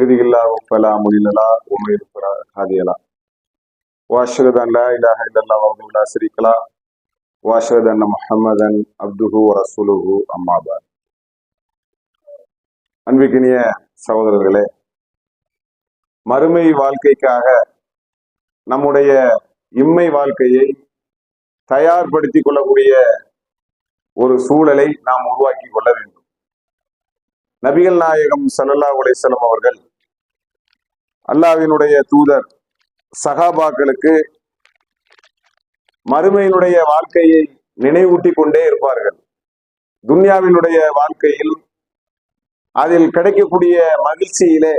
يهده الله فلا مضل له ومن يضلل فلا هادي له واشهد ان لا اله الا الله وحده لا شريك له واشهد ان محمدا عبده ورسوله اما بعد அன்பிக்கினிய சகோதரர்களே மறுமை வாழ்க்கைக்காக நம்முடைய இம்மை வாழ்க்கையை தயார்படுத்திக் கொள்ளக்கூடிய ஒரு சூழலை நாம் உருவாக்கி கொள்ள வேண்டும் நபிகள் நாயகம் ஸல்லல்லாஹு அலைஹி வஸல்லம் அவர்கள் அல்லாவினுடைய தூதர் சகாபாக்களுக்கு மறுமையினுடைய வாழ்க்கையை நினைவூட்டி கொண்டே இருப்பார்கள். துன்யாவினுடைய வாழ்க்கையில் அதில் கிடைக்கக்கூடிய மகிழ்ச்சியிலே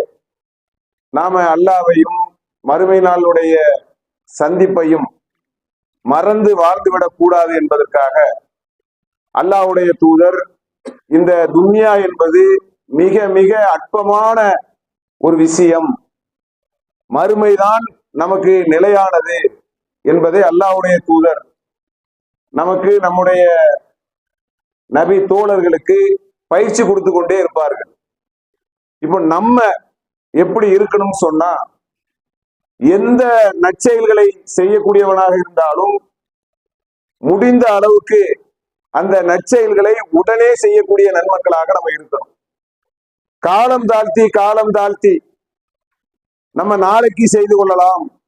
நாம அல்லாவையும் மறுமை நாளுடைய சந்திப்பையும் மறந்து வாழ்ந்துவிடக் கூடாது என்பதற்காக அல்லாஹ்வுடைய தூதர் இந்த துன்யா என்பது மிக மிக அற்பமான ஒரு விஷயம். மறுமைதான் நமக்கு நிலையானது என்பதை அல்லாஹ்வுடைய தூதர் நமக்கு நம்முடைய நபி தோழர்களுக்கு பயிற்சி கொடுத்து கொண்டே இருப்பார்கள். இப்போ நம்ம எப்படி இருக்கணும்னு சொன்னா எந்த நற்செயல்களை செய்யக்கூடியவனாக இருந்தாலும் முடிந்த அளவுக்கு அந்த நற்செயல்களை உடனே செய்யக்கூடிய நன்மக்களாக நம்ம இருக்கணும் காலம் தாழ்த்தி காலம் தாழ்த்தி நம்ம நாளைக்கு செய்து கொள்ளலாம்.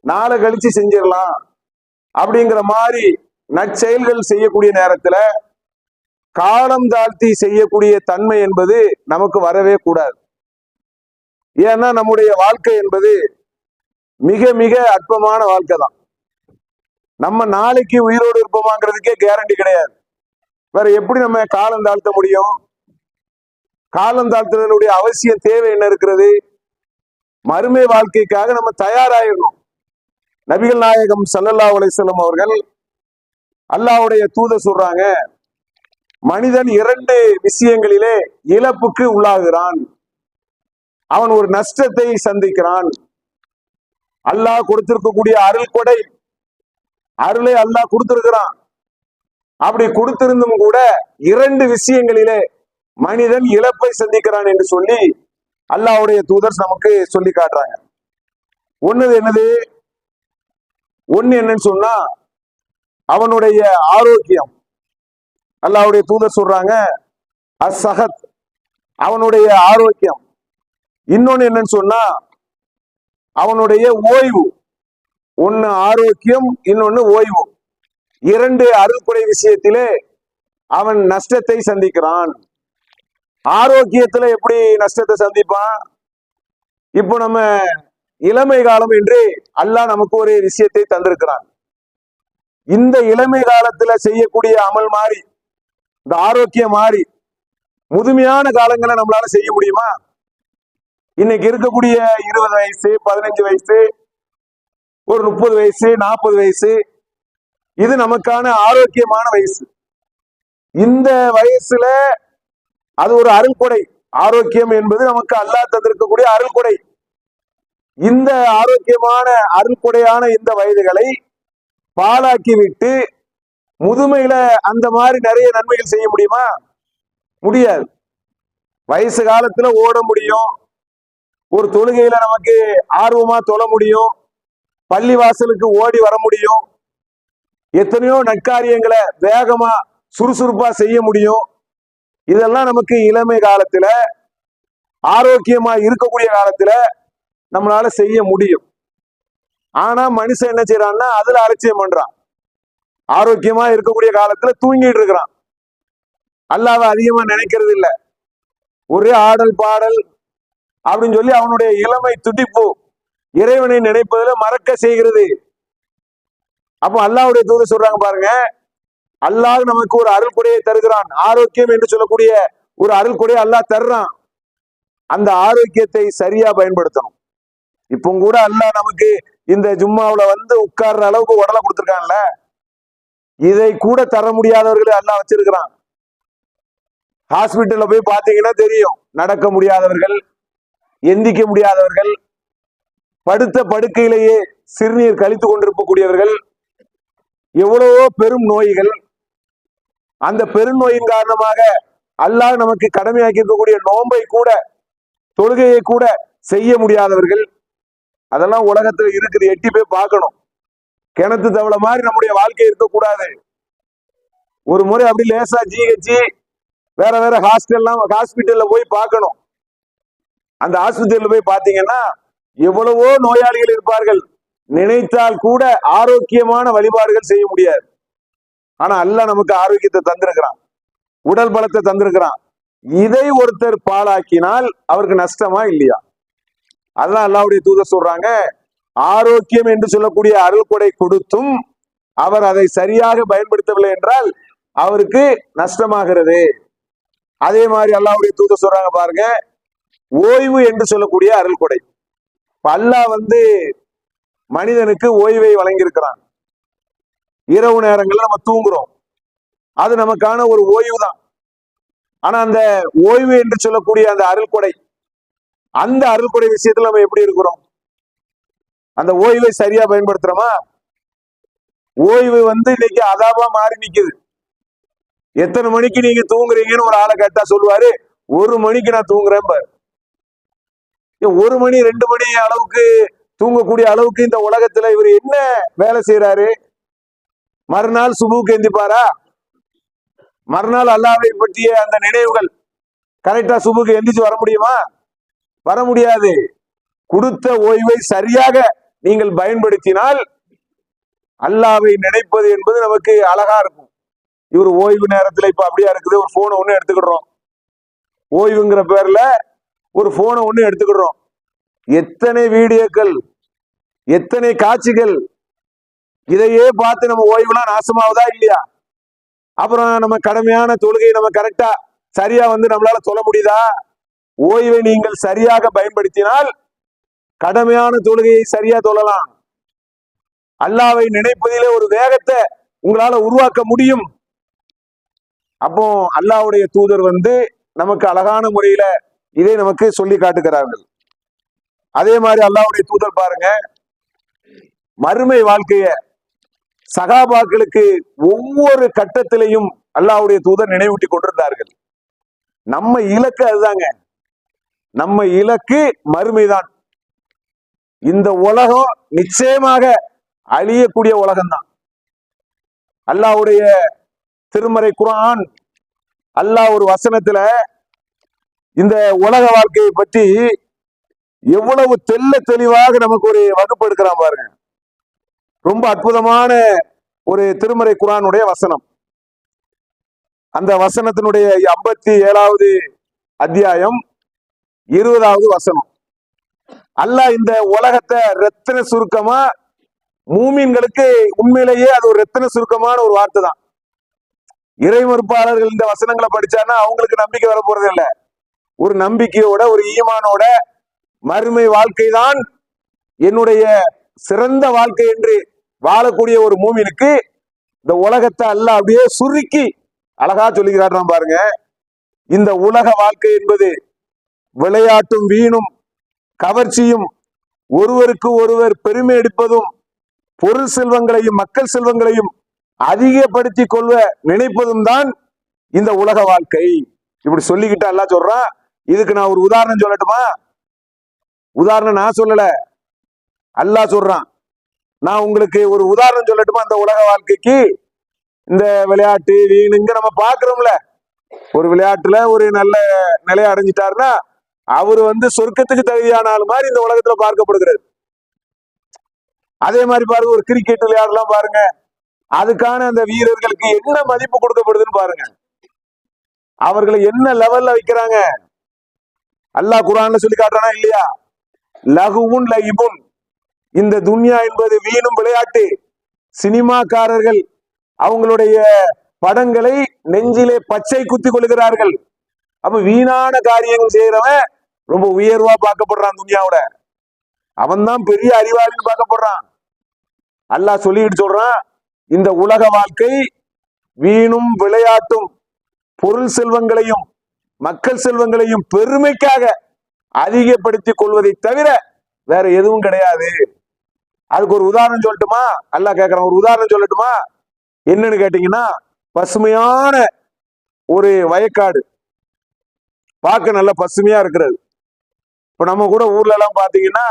நாளை கழிச்சு செஞ்சிடலாம். அப்படிங்கிற மாதிரி நற்செயல்கள் செய்யக்கூடிய நேரத்துல காலம் தாழ்த்தி செய்யக்கூடிய தன்மை என்பது நமக்கு வரவே கூடாது. ஏன்னா நம்முடைய வாழ்க்கை என்பது மிக மிக அற்பமான வாழ்க்கை தான். நம்ம நாளைக்கு உயிரோடு இருப்போமாங்கிறதுக்கே கேரண்டி கிடையாது. வேற எப்படி நம்ம காலம் தாழ்த்த முடியும்? காலம் தாழ்த்துறதுடைய அவசியம் தேவை என்ன இருக்கிறது? மறுமை வாழ்க்கைக்காக நம்ம தயாராயிடணும். நபிகள் நாயகம் சல்லல்லா அலிசல்லம் அவர்கள் அல்லாவுடைய தூத சொல்றாங்க மனிதன் இரண்டு விஷயங்களிலே இழப்புக்கு உள்ளாகிறான். அவன் ஒரு நஷ்டத்தை சந்திக்கிறான். அல்லாஹ் கொடுத்திருக்கக்கூடிய அருள் கொடை அருளை அல்லாஹ் கொடுத்திருக்கிறான். அப்படி கொடுத்திருந்தும் கூட இரண்டு விஷயங்களிலே மனிதன் இழப்பை சந்திக்கிறான் என்று சொல்லி அல்லாவுடைய தூதர் நமக்கு சொல்லி காட்டுறாங்க. ஒண்ணு என்னது? ஒண்ணு என்னன்னு சொன்னா அவனுடைய ஆரோக்கியம். அல்லாவுடைய தூதர் சொல்றாங்க அசஹத் அவனுடைய ஆரோக்கியம். இன்னொன்னு என்னன்னு சொன்னா அவனுடைய ஓய்வு. ஒன்னு ஆரோக்கியம் இன்னொன்னு ஓய்வு. இரண்டு அருள்குறை விஷயத்திலே அவன் நஷ்டத்தை சந்திக்கிறான். ஆரோக்கியத்துல எப்படி நஷ்டத்தை சந்திப்பான்? இப்போ நம்ம இளமை காலம் என்று அல்லாஹ் நமக்கு ஒரு விஷயத்தை தந்திருக்கிறான். இந்த இளமை காலத்துல செய்யக்கூடிய அமல் மாறி இந்த ஆரோக்கியம் மாறி முதுமையான காலங்களை நம்மளால செய்ய முடியுமா? இன்னைக்கு இருக்கக்கூடிய இருபது வயசு பதினஞ்சு வயசு ஒரு முப்பது வயசு நாற்பது வயசு இது நமக்கான ஆரோக்கியமான வயசு. இந்த வயசுல அது ஒரு அருள்கொடை ஆரோக்கியம் என்பது நமக்கு அல்லாஹ் தந்திருக்கக்கூடிய அருள்கொடை இந்த ஆரோக்கியமான அருள்கொடையான இந்த வயதுகளை பாழாக்கி விட்டு முதுமையில அந்த மாதிரி நிறைய நன்மைகள் செய்ய முடியுமா? முடியாது. வயசு காலத்துல ஓட முடியும். ஒரு தொழுகையில நமக்கு ஆர்வமா தொழ முடியும். பள்ளி வாசலுக்கு ஓடி வர முடியும். எத்தனையோ நற்காரியங்களை வேகமா சுறுசுறுப்பா செய்ய முடியும். இதெல்லாம் நமக்கு இளமை காலத்துல ஆரோக்கியமா இருக்கக்கூடிய காலத்துல நம்மளால செய்ய முடியும். ஆனா மனுஷன் என்ன செய்யறான்னா அதுல அலட்சியம் பண்றான். ஆரோக்கியமா இருக்கக்கூடிய காலத்துல தூங்கிட்டு இருக்கிறான். அல்லாவை அதிகமா நினைக்கிறது இல்லை. ஒரே ஆடல் பாடல் அப்படின்னு சொல்லி அவனுடைய இளமை துடிப்பு இறைவனை நினைப்பதுல மறக்க செய்கிறது. அப்போ அல்லாஹ்வுடைய தூது சொல்றாங்க பாருங்க அல்லாஹ் நமக்கு ஒரு அருள் கொடையை தருகிறான். ஆரோக்கியம் என்று சொல்லக்கூடிய ஒரு அருள் கொடையை அல்லாஹ் தர்றான். அந்த ஆரோக்கியத்தை சரியா பயன்படுத்தணும். இப்போ கூட அல்லாஹ் நமக்கு இந்த ஜும்மாவுல வந்து உட்கார்ற அளவுக்கு உடலை கொடுத்துருக்கான்ல? இதை கூட தர முடியாதவர்களை அல்லாஹ் வச்சிருக்கிறான். ஹாஸ்பிட்டல்ல போய் பாத்தீங்கன்னா தெரியும். நடக்க முடியாதவர்கள் எந்திக்க முடியாதவர்கள் படுத்த படுக்கையிலேயே சிறுநீர் கழித்து கொண்டிருக்கக்கூடியவர்கள் எவ்வளவோ பெரும் நோய்கள் அந்த பெருநோயின் காரணமாக அல்லாஹ் நமக்கு கடமையாக்கி இருக்கக்கூடிய நோன்பை கூட தொழுகையை கூட செய்ய முடியாதவர்கள் அதெல்லாம் உலகத்துல இருக்குது எட்டி போய் பார்க்கணும். கிணத்து தவளை மாதிரி நம்முடைய வாழ்க்கை இருக்கக்கூடாது. ஒரு முறை அப்படி லேசா ஜிஹெச்சி வேற வேற ஹாஸ்டல்லாம் ஹாஸ்பிட்டல்ல போய் பார்க்கணும். அந்த ஆஸ்பத்திரியில போய் பார்த்தீங்கன்னா எவ்வளவோ நோயாளிகள் இருப்பார்கள். நினைத்தால் கூட ஆரோக்கியமான வழிபாடுகள் செய்ய முடியாது. ஆனா அல்லாஹ் நமக்கு ஆரோக்கியத்தை தந்திருக்கிறான். உடல் பலத்தை தந்திருக்கிறான். இதை ஒருத்தர் பாழாக்கினால் அவருக்கு நஷ்டமா இல்லையா? அதான் அல்லாவுடைய தூதர் சொல்றாங்க ஆரோக்கியம் என்று சொல்லக்கூடிய அருள் கொடை கொடுத்தும் அவர் அதை சரியாக பயன்படுத்தவில்லை என்றால் அவருக்கு நஷ்டமாகிறது. அதே மாதிரி அல்லாவுடைய தூதர் சொல்றாங்க பாருங்க ஓய்வு என்று சொல்லக்கூடிய அருள் கொடை. இப்ப அல்லாஹ் வந்து மனிதனுக்கு ஓய்வை வழங்கியிருக்கிறான். இரவு நேரங்கள்ல நம்ம தூங்குறோம். அது நமக்கான ஒரு ஓய்வு தான் ஆனா அந்த ஓய்வு என்று சொல்லக்கூடிய அந்த அருள் கொடை அந்த அருள் கொடை விஷயத்துல நம்ம எப்படி இருக்கிறோம்? அந்த ஓய்வை சரியா பயன்படுத்துறோமா? ஓய்வு வந்து இன்னைக்கு அதாபா மாறி நிக்குது. எத்தனை மணிக்கு நீங்க தூங்குறீங்கன்னு ஒரு ஆளை கேட்டா சொல்லுவாரு ஒரு மணிக்கு நான் தூங்குறேன் பாரு. ஒரு மணி ரெண்டு மணி அளவுக்கு தூங்கக்கூடிய அளவுக்கு இந்த உலகத்துல இவர் என்ன வேலை செய்யறாரு மறுநாள் சுபுக்கு எந்திப்பாரா? மறுநாள் அல்லாவை பற்றிய அந்த நினைவுகள் கரெக்டா சுபுக்கு எந்திரிச்சு வர முடியுமா? வர முடியாது. கொடுத்த ஓய்வை சரியாக நீங்கள் பயன்படுத்தினால் அல்லாவை நினைப்பது என்பது நமக்கு அழகா இருக்கும். இவர் ஓய்வு நேரத்துல இப்ப அப்படியா இருக்குது? ஒரு போனை ஒண்ணு எடுத்துக்கிடுறோம். ஓய்வுங்கிற பேர்ல ஒரு போனை ஒண்ணு எடுத்துக்கிடுறோம். எத்தனை வீடியோக்கள் எத்தனை காட்சிகள் இதையே பார்த்து நம்ம ஓய்வுலாம் நாசமாவதா இல்லையா? அப்புறம் நம்ம கடமையான தொழுகையை நம்ம கரெக்டா சரியா வந்து நம்மளால சொல்ல முடியுதா? ஓய்வை நீங்கள் சரியாக பயன்படுத்தினால் கடமையான தொழுகையை சரியா தொழலாம். அல்லாவை நினைப்பதிலே ஒரு வேகத்தை உங்களால உருவாக்க முடியும். அப்போ அல்லாவுடைய தூதர் வந்து நமக்கு அழகான முறையில இதை நமக்கு சொல்லி காட்டுகிறார்கள். அதே மாதிரி அல்லாவுடைய தூதர் பாருங்க மறுமை வாழ்க்கைய சகாபாக்களுக்கு ஒவ்வொரு கட்டத்திலையும் அல்லாவுடைய தூதர் நினைவூட்டி கொண்டிருந்தார்கள். நம்ம இலக்கு அதுதாங்க. நம்ம இலக்கு மறுமைதான். இந்த உலகம் நிச்சயமாக அழியக்கூடிய உலகம்தான். அல்லாவுடைய திருமறை குரான் அல்லாஹ் ஒரு வசனத்துல இந்த உலக வாழ்க்கையை பற்றி எவ்வளவு தெல்ல தெளிவாக நமக்கு ஒரு வகுப்பு எடுக்கிறான் பாருங்க. ரொம்ப அற்புதமான ஒரு திருமறை குரானுடைய வசனம். அந்த வசனத்தினுடைய ஐம்பத்தி ஏழாவது அத்தியாயம் இருபதாவது வசனம். அல்லாஹ் இந்த உலகத்தை ரத்தின சுருக்கமா மூமீன்களுக்கு உண்மையிலேயே அது ஒரு ரத்தின சுருக்கமான ஒரு வார்த்தை தான். இறைமறுப்பாளர்கள் இந்த வசனங்களை படிச்சான்னா அவங்களுக்கு நம்பிக்கை வர போறது இல்ல. ஒரு நம்பிக்கையோட ஒரு ஈமானோட மறுமை வாழ்க்கை தான் என்னுடைய சிறந்த வாழ்க்கை என்று வாழக்கூடிய ஒரு மூமினுக்கு இந்த உலகத்தை அல்ல அப்படியே சுருக்கி அழகா சொல்லிக்கிறாராம் பாருங்க. இந்த உலக வாழ்க்கை என்பது விளையாட்டும் வீணும் கவர்ச்சியும் ஒருவருக்கு ஒருவர் பெருமை எடுப்பதும் பொருள் செல்வங்களையும் மக்கள் செல்வங்களையும் அதிகப்படுத்தி கொள்வ நினைப்பதும் தான் இந்த உலக வாழ்க்கை. இப்படி சொல்லிக்கிட்டு எல்லாம் சொல்றான் இதுக்கு நான் ஒரு உதாரணம் சொல்லட்டுமா? உதாரணம் நான் சொல்லல. அல்லாஹ் சொல்றான். நான் உங்களுக்கு ஒரு உதாரணம் சொல்லட்டுமா? அந்த உலக வாழ்க்கைக்கு இந்த விளையாட்டு வீணுங்க நம்ம பாக்குறோம்ல ஒரு விளையாட்டுல ஒரு நல்ல நிலையை அடைஞ்சிட்டாருன்னா அவர் வந்து சொர்க்கத்துக்கு தகுதியான ஆள் மாதிரி இந்த உலகத்துல பார்க்கப்படுகிறது அதே மாதிரி பாருங்க ஒரு கிரிக்கெட் விளையாடலாம் பாருங்க. அதுக்கான அந்த வீரர்களுக்கு என்ன மதிப்பு கொடுக்கப்படுதுன்னு பாருங்க. அவர்களை என்ன லெவல்ல வைக்கிறாங்க? அல்லாஹ் குரான்ல சொல்லி காட்டுறானா இல்லையா? லகுவும் லகிபும். இந்த துன்யா என்பது வீணும் விளையாட்டு. சினிமாக்காரர்கள் அவங்களுடைய படங்களை நெஞ்சிலே பச்சை குத்தி கொள்கிறார்கள். அப்ப வீணான காரியங்கள் செய்யறவன் ரொம்ப உயர்வா பார்க்கப்படுறான் துன்யாவோட. அவன் தான் பெரிய அறிவாளின்னு பார்க்கப்படுறான். அல்லாஹ் சொல்லிட்டு சொல்றான் இந்த உலக வாழ்க்கை வீணும் விளையாட்டும். பொருள் செல்வங்களையும் மக்கள் செல்வங்களையும் பெருமைக்காக அதிகப்படுத்திக் கொள்வதை தவிர வேற எதுவும் கிடையாது. அதுக்கு ஒரு உதாரணம் சொல்லட்டுமா? அல்லா கேட்கறான் ஒரு உதாரணம் சொல்லட்டுமா? என்னன்னு கேட்டீங்கன்னா பசுமையான ஒரு வயக்காடு. பார்க்க நல்ல பசுமையா இருக்கிறது. இப்ப நம்ம கூட ஊர்ல எல்லாம் பாத்தீங்கன்னா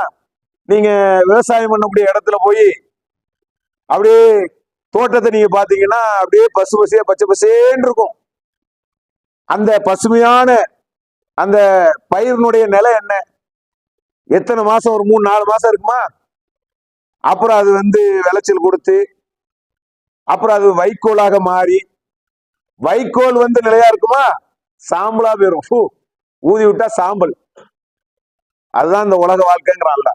நீங்க விவசாயம் பண்ணக்கூடிய இடத்துல போய் அப்படியே தோட்டத்தை நீங்க பாத்தீங்கன்னா அப்படியே பசு பசியா பச்சை பசேன்னு இருக்கும். அந்த பசுமையான அந்த பயிரினுடைய நிலை என்ன? எத்தனை மாசம் ஒரு மூணு நாலு மாசம் இருக்குமா? அப்புறம் அது வந்து விளைச்சல் கொடுத்து அப்புறம் அது வைக்கோலாக மாறி வைக்கோல் வந்து நிலையா இருக்குமா? சாம்பலா போயிடும் ஃபு, ஊதி விட்டா சாம்பல். அதுதான் இந்த உலக வாழ்க்கைங்கிறான் அல்ல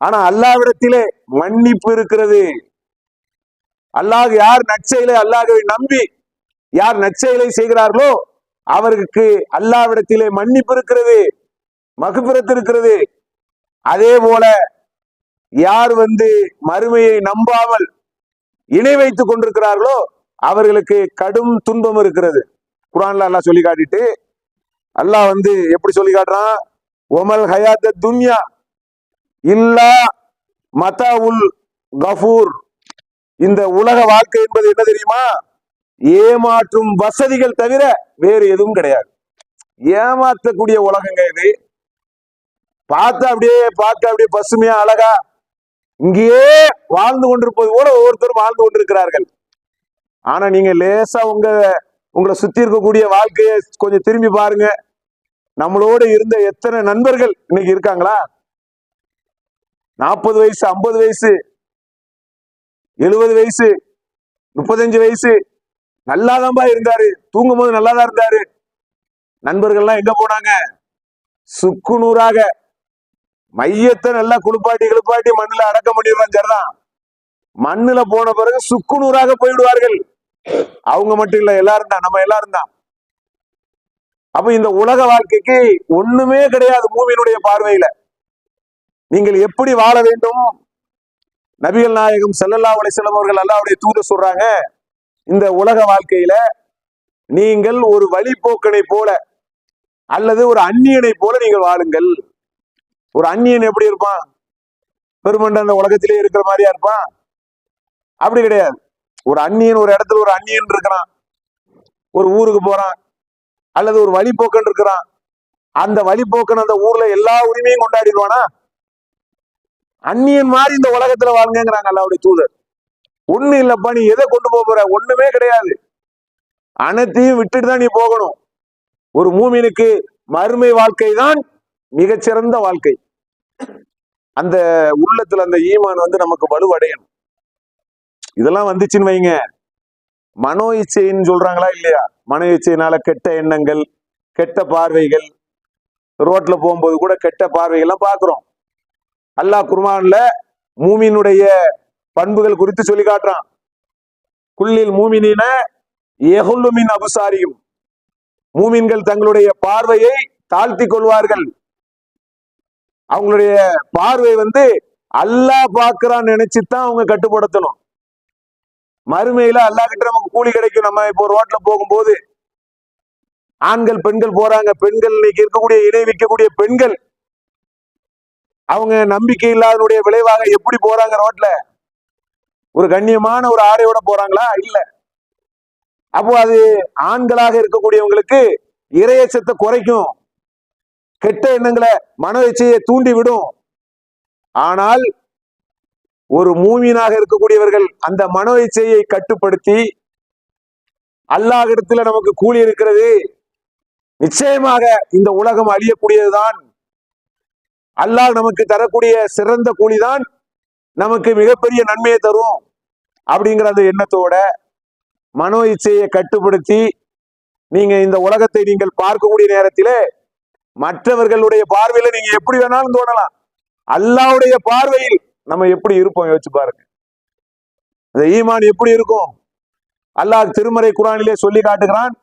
ஆனா அல்லாவிடத்திலே மன்னிப்பு இருக்கிறது. அல்லாஹ் யார் நற்செயலை அல்லாஹை நம்பி யார் நற்செயலை செய்கிறார்களோ அவருக்கு அல்லாவிடத்திலே மன்னிப்பு இருக்கிறது மகுபிரத்து இருக்கிறது. அதே போல யார் வந்து மறுமையை நம்பாமல் இணை வைத்துக் கொண்டிருக்கிறார்களோ அவர்களுக்கு கடும் துன்பம் இருக்கிறது. குரான்ல அல்லாஹ் சொல்லி காட்டிட்டு அல்லாஹ் வந்து எப்படி சொல்லி காட்டுறான்? ஒமல் ஹயாத்த துன்யா இல்லா மதா உல் கஃபூர். இந்த உலக வாழ்க்கை என்பது என்ன தெரியுமா? ஏமாற்றும் வசதிகள் தவிர வேறு எதுவும் கிடையாது. ஏமாற்றக்கூடிய உலகங்க இது. பார்த்து அப்படியே பார்க்க அப்படியே பசுமையா அழகா இங்கேயே வாழ்ந்து கொண்டிருப்பது போல ஒவ்வொருத்தரும் வாழ்ந்து கொண்டிருக்கிறார்கள். ஆனா நீங்க லேசா உங்க உங்களை சுத்தி இருக்கக்கூடிய வாழ்க்கையை கொஞ்சம் திரும்பி பாருங்க. நம்மளோட இருந்த எத்தனை நண்பர்கள் இன்னைக்கு இருக்காங்களா? நாற்பது வயசு ஐம்பது வயசு எழுபது வயசு முப்பத்தஞ்சு வயசு நல்லாதான்பா இருந்தாரு. தூங்கும் போது நல்லாதான் இருந்தாரு. நண்பர்கள்லாம் எங்க போனாங்க? சுக்குநூறாக மையத்தை நல்லா குளிப்பாட்டி குளிப்பாட்டி மண்ணுல அடக்கம் பண்ணிடுறான் சரிதான் மண்ணுல போன பிறகு சுக்குநூறாக போயிடுவார்கள். அவங்க மட்டும் இல்ல எல்லாரும் தான் நம்ம எல்லாரும் தான். அப்ப இந்த உலக வாழ்க்கைக்கு ஒண்ணுமே கிடையாது மூவியினுடைய பார்வையில. நீங்கள் எப்படி வாழ வேண்டும்? நபிகள் நாயகம் செல்லல்லா அலைஹி அவர்கள் அல்லாவுடைய தூது சொல்றாங்க இந்த உலக வாழ்க்கையில நீங்கள் ஒரு வழிபோக்கனை போல அல்லது ஒரு அந்நியனை போல நீங்கள் வாழுங்கள். ஒரு அந்நியன் எப்படி இருப்பான்? பெருமண்ட அந்த உலகத்திலே இருக்கிற மாதிரியா இருப்பான்? அப்படி கிடையாது. ஒரு அந்நியன் ஒரு இடத்துல ஒரு அந்நியன் இருக்கிறான். ஒரு ஊருக்கு போறான். அல்லது ஒரு வழிபோக்கன் இருக்கிறான். அந்த வழிபோக்கன் அந்த ஊர்ல எல்லா உரிமையும் கொண்டாடிடுவானா? அந்நியன் மாதிரி இந்த உலகத்துல வாழ்ங்கிறாங்க அல்லாவுடைய தூதர். ஒண்ணு இல்லப்பா நீ எதை கொண்டு போக போற? ஒண்ணுமே கிடையாது. அனைத்தையும் விட்டுட்டு தான் நீ போகணும். ஒரு மூமினுக்கு மறுமை வாழ்க்கை தான் மிகச்சிறந்த வாழ்க்கை. அந்த உள்ளத்துல அந்த ஈமான் வந்து நமக்கு வலுவடையணும். இதெல்லாம் வந்துச்சுன்னு வைங்க. மனோ இச்சைன்னு சொல்றாங்களா இல்லையா? மனோ இச்சையினால கெட்ட எண்ணங்கள் கெட்ட பார்வைகள் ரோட்ல போகும்போது கூட கெட்ட பார்வைகள்லாம் பாக்குறோம் அல்லாஹ் குர்மான்ல மூமினுடைய பண்புகள் குறித்து சொல்லி காட்டுறான். குள்ளில் மூமினின எகுல்லுமின் அபுசாரியும். மூமின்கள் தங்களுடைய பார்வையை தாழ்த்தி கொள்வார்கள். அவங்களுடைய பார்வை வந்து அல்லாஹ் பாக்குறான்னு நினைச்சுதான் அவங்க கட்டுப்படுத்தணும். மறுமையில அல்லாஹ் கிட்ட நமக்கு கூலி கிடைக்கும். நம்ம இப்போ ரோட்ல போகும்போது ஆண்கள் பெண்கள் போறாங்க. பெண்கள் இன்னைக்கு இருக்கக்கூடிய இணை வைக்கக்கூடிய பெண்கள் அவங்க நம்பிக்கை இல்லாதனுடைய விளைவாக எப்படி போறாங்க ரோட்ல? ஒரு கண்ணியமான ஒரு ஆடையோட போறாங்களா? இல்ல. அப்போ அது ஆண்களாக இருக்கக்கூடியவங்களுக்கு இரையச்சத்தை குறைக்கும். கெட்ட எண்ணங்களை மன இச்சையை தூண்டி விடும் ஆனால் ஒரு மூமியனாக இருக்கக்கூடியவர்கள் அந்த மனோ இச்சையை கட்டுப்படுத்தி அல்லாஹிடத்துல நமக்கு கூலி இருக்கிறது. நிச்சயமாக இந்த உலகம் அழியக்கூடியதுதான். அல்லாஹ் நமக்கு தரக்கூடிய சிறந்த கூலிதான் நமக்கு மிகப்பெரிய நன்மையை தரும் அப்படிங்கிற அந்த எண்ணத்தோட மனோ இச்சையை கட்டுப்படுத்தி நீங்க இந்த உலகத்தை நீங்கள் பார்க்கக்கூடிய நேரத்திலே மற்றவர்களுடைய பார்வையில நீங்க எப்படி வேணாலும் தோணலாம். அல்லாவுடைய பார்வையில் நம்ம எப்படி இருப்போம் யோசிச்சு பாருங்க. அந்த ஈமான் எப்படி இருக்கும்? அல்லாஹ் திருமறை குரானிலே சொல்லி காட்டுகிறான்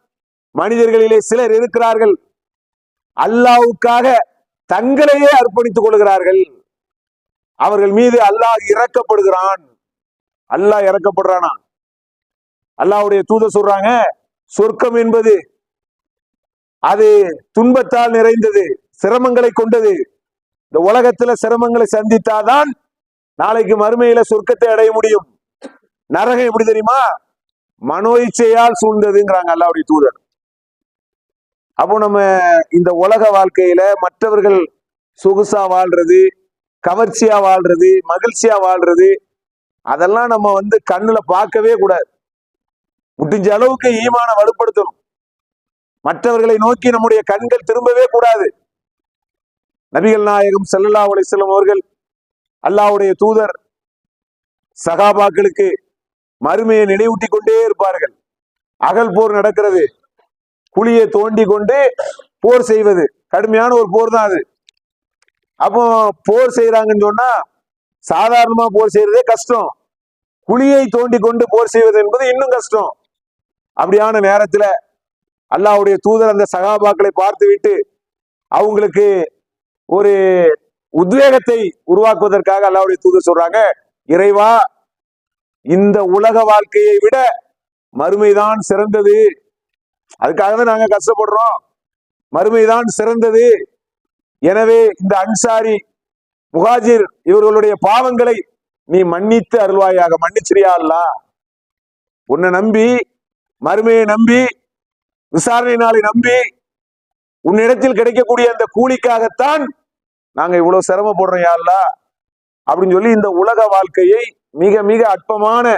மனிதர்களிலே சிலர் இருக்கிறார்கள். அல்லாவுக்காக தங்களையே அர்ப்பணித்துக் கொள்கிறார்கள். அவர்கள் மீது அல்லாஹ் இறக்கப்படுகிறான் அல்லாஹ் இறக்கப்படுறானா அல்லாஹ்வுடைய தூத சொல்றாங்க சொர்க்கம் என்பது அது துன்பத்தால் நிறைந்தது சிரமங்களை கொண்டது. இந்த உலகத்துல சிரமங்களை சந்தித்தாதான் நாளைக்கு மறுமையில சொர்க்கத்தை அடைய முடியும். நரகம் எப்படி தெரியுமா? மனோ இச்சையால் சூழ்ந்ததுங்கிறாங்க அல்லாவுடைய தூதர். அப்போ நம்ம இந்த உலக வாழ்க்கையில மற்றவர்கள் சொகுசா வாழ்றது கவர்ச்சியா வாழ்றது மகிழ்ச்சியா வாழ்றது அதெல்லாம் நம்ம வந்து கண்ணுல பார்க்கவே கூடாது. முடிஞ்ச அளவுக்கு ஈமான வலுப்படுத்தணும். மற்றவர்களை நோக்கி நம்முடைய கண்கள் திரும்பவே கூடாது. நபிகள் நாயகம் ஸல்லல்லாஹு அலிஸ்லம் அவர்கள் அல்லாஹ்வுடைய தூதர் சகாபாக்களுக்கு மறுமையை நினைவூட்டி கொண்டே இருப்பார்கள். அகல் போர் நடக்கிறது. குழியை தோண்டி கொண்டு போர் செய்வது. கடுமையான ஒரு போர் தான் அது. அப்போ போர் செய்யறாங்கன்னு சொன்னா சாதாரணமா போர் செய்யறதே கஷ்டம். குழியை தோண்டி கொண்டு போர் செய்வது என்பது இன்னும் கஷ்டம். அப்படியான நேரத்துல அல்லாவுடைய தூதர் அந்த சகாபாக்களை பார்த்து விட்டு அவங்களுக்கு ஒரு உத்வேகத்தை உருவாக்குவதற்காக அல்லாவுடைய தூதர் சொல்றாங்க இறைவா இந்த உலக வாழ்க்கையை விட மறுமைதான் சிறந்தது. அதுக்காக தான் நாங்க கஷ்டப்படுறோம். மறுமைதான் சிறந்தது. எனவே இந்த அன்சாரி முகாஜிர் இவர்களுடைய பாவங்களை நீ மன்னித்து அருள்வாயாக மன்னிச்சிரியா அல்லா உன்னை நம்பி மறுமையை நம்பி விசாரணை நாளை நம்பி உன்னிடத்தில் கிடைக்கக்கூடிய அந்த கூலிக்காகத்தான் நாங்க இவ்வளவு சிரமப்படுறோம் யா அப்படின்னு சொல்லி இந்த உலக வாழ்க்கையை மிக மிக அற்பமான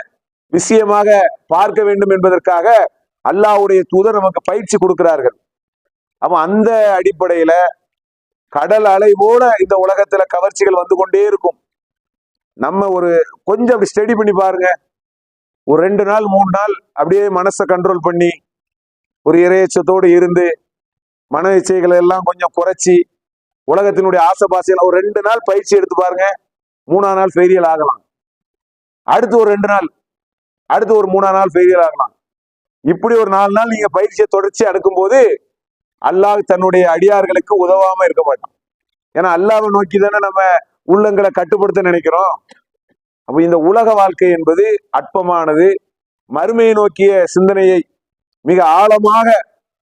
விஷயமாக பார்க்க வேண்டும் என்பதற்காக அல்லாவுடைய தூதர் நமக்கு பயிற்சி கொடுக்கிறார்கள். அப்ப அந்த அடிப்படையில கடல் அலை போல இந்த உலகத்துல கவர்ச்சிகள் வந்து கொண்டே இருக்கும். நம்ம ஒரு கொஞ்சம் அப்படி ஸ்டடி பண்ணி பாருங்க. ஒரு ரெண்டு நாள் மூணு நாள் அப்படியே மனசை கண்ட்ரோல் பண்ணி ஒரு இறையச்சத்தோடு இருந்து மன இச்சைகளை எல்லாம் கொஞ்சம் குறைச்சி உலகத்தினுடைய ஆசைபாசையில் ஒரு ரெண்டு நாள் பயிற்சி எடுத்து பாருங்க. மூணாம் நாள் ஃபெயிலியல் ஆகலாம். அடுத்து ஒரு ரெண்டு நாள் அடுத்து ஒரு மூணாம் நாள் ஃபெயிலியல் ஆகலாம். இப்படி ஒரு நாலு நாள் நீங்க பயிற்சியை தொடர்ச்சி அடுக்கும்போது அல்லாஹ் தன்னுடைய அடியார்களுக்கு உதவாம இருக்க மாட்டான். ஏன்னா அல்லாவை நோக்கி தானே நம்ம உள்ளங்களை கட்டுப்படுத்த நினைக்கிறோம். அப்போ இந்த உலக வாழ்க்கை என்பது அற்பமானது. மறுமையை நோக்கிய சிந்தனையை மிக ஆழமாக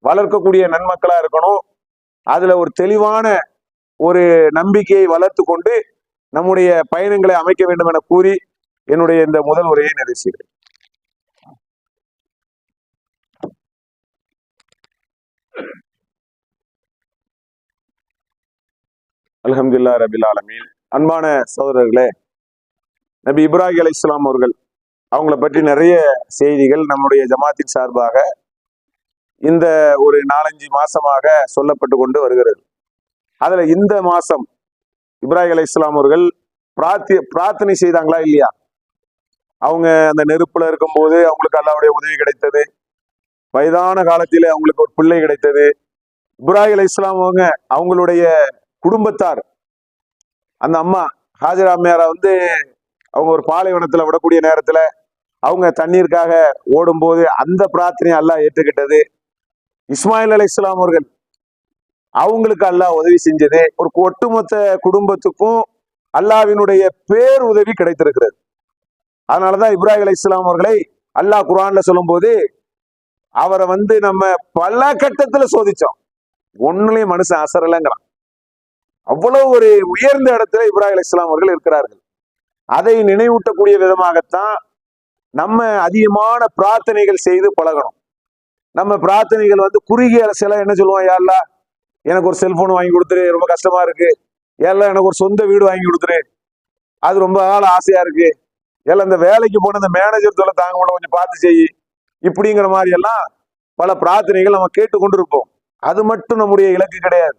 வளர்க்கக்கூடிய நன்மக்களா இருக்கணும். அதுல ஒரு தெளிவான ஒரு நம்பிக்கையை வளர்த்து கொண்டு நம்முடைய பயணங்களை அமைக்க வேண்டும் என கூறி என்னுடைய இந்த முதல் உரையை நிறைவு செய்கிறேன். அல்ஹம்துலில்லாஹ் ரபில் ஆலமீன். அன்பான சகோதரர்களே நபி இப்ராஹிம் அலி இஸ்லாம் அவர்கள் அவங்கள பற்றி நிறைய செய்திகள் நம்முடைய ஜமாத்தின் சார்பாக இந்த ஒரு நாலஞ்சு மாசமாக சொல்லப்பட்டு கொண்டு வருகிறது. அதுல இந்த மாசம் இப்ராஹிம் அலி இஸ்லாம் அவர்கள் பிரார்த்தி பிரார்த்தனை செய்தாங்களா இல்லையா? அவங்க அந்த நெருப்புல இருக்கும்போது அவங்களுக்கு அல்லாவுடைய உதவி கிடைத்தது. வயதான காலத்திலே அவங்களுக்கு ஒரு பிள்ளை கிடைத்தது. இப்ராஹிம் அலி இஸ்லாம் அவங்க அவங்களுடைய குடும்பத்தார். அந்த அம்மா ஹாஜரா அம்மையாரை வந்து அவங்க ஒரு பாலைவனத்துல விடக்கூடிய நேரத்துல அவங்க தண்ணீருக்காக ஓடும்போது அந்த பிரார்த்தனையை அல்லாஹ் ஏற்றுக்கிட்டது. இஸ்மாயில் அலை இஸ்லாம் அவர்கள் அவங்களுக்கு அல்லாஹ் உதவி செஞ்சது. ஒரு ஒட்டுமொத்த குடும்பத்துக்கும் அல்லாவினுடைய பேர் உதவி கிடைத்திருக்கிறது. அதனாலதான் இப்ராஹிம் அலை இஸ்லாம் அவர்களை அல்லாஹ் குரான்ல சொல்லும்போது அவரை வந்து நம்ம பல கட்டத்துல சோதிச்சோம். ஒண்ணுலயும் மனுஷன் அசரலைங்கிறான் அவ்வளவு ஒரு உயர்ந்த இடத்துல இப்ராஹிம் அலி இஸ்லாம் அவர்கள் இருக்கிறார்கள். அதை நினைவூட்டக்கூடிய விதமாகத்தான் நம்ம அதிகமான பிரார்த்தனைகள் செய்து பழகணும். நம்ம பிரார்த்தனைகள் வந்து குறுகிய சில என்ன சொல்லுவோம்? யாருலா? எனக்கு ஒரு செல்போன் வாங்கி கொடுத்துரு ரொம்ப கஷ்டமா இருக்கு. ஏல்ல எனக்கு ஒரு சொந்த வீடு வாங்கி கொடுத்துரு. அது ரொம்ப நாள் ஆசையா இருக்கு. எல்லாம் இந்த வேலைக்கு போன இந்த மேனேஜர் தொலை தாங்க கூட கொஞ்சம் பார்த்து செய். இப்படிங்கிற மாதிரி எல்லாம் பல பிரார்த்தனைகள் நம்ம கேட்டு கொண்டிருப்போம் அது மட்டும் நம்முடைய இலக்கு கிடையாது.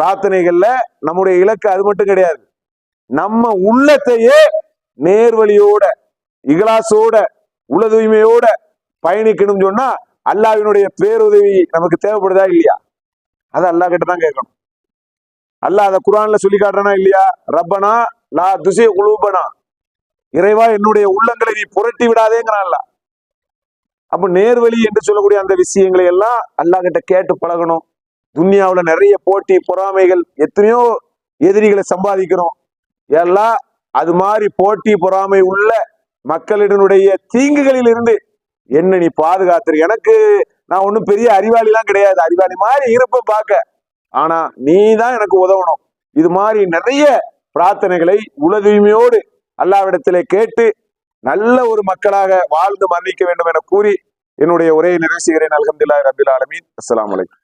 பிரார்த்தனைகள்ல நம்முடைய இலக்கு அது மட்டும் கிடையாது. நம்ம உள்ளத்தையே நேர்வழியோட இகலாசோட உள தூய்மையோட பயணிக்கணும்னு சொன்னா அல்லாவினுடைய பேருதவி நமக்கு தேவைப்படுதா இல்லையா? அது அல்லாஹ் கிட்ட தான் கேட்கணும். அல்லாஹ் அதை குரான்ல சொல்லி காட்டுறனா இல்லையா? ரப்பனா லா துசிய குலூபனா. இறைவா என்னுடைய உள்ளங்களை நீ புரட்டி விடாதேங்கிறான்ல அப்ப நேர்வழி என்று சொல்லக்கூடிய அந்த விஷயங்களை எல்லாம் அல்லாஹ் கிட்ட கேட்டு பழகணும். துன்யாவில் நிறைய போட்டி பொறாமைகள் எத்தனையோ எதிரிகளை சம்பாதிக்கிறோம் எல்லாம் அது மாதிரி போட்டி பொறாமை உள்ள மக்களிடனுடைய தீங்குகளில் இருந்து என்ன நீ பாதுகாத்துரு? எனக்கு நான் ஒன்றும் பெரிய அறிவாளிலாம் கிடையாது. அறிவாளி மாதிரி இருப்பேன் பார்க்க. ஆனா நீ தான் எனக்கு உதவணும். இது மாதிரி நிறைய பிரார்த்தனைகளை உலதூய்மையோடு அல்லாவிடத்திலே கேட்டு நல்ல ஒரு மக்களாக வாழ்ந்து மன்னிக்க வேண்டும் என கூறி என்னுடைய உரையை நிறைவு செய்கிறேன். அல்ஹம்துலில்லாஹி ரபில் ஆலமின். அஸ்லாம் வலைக்கம்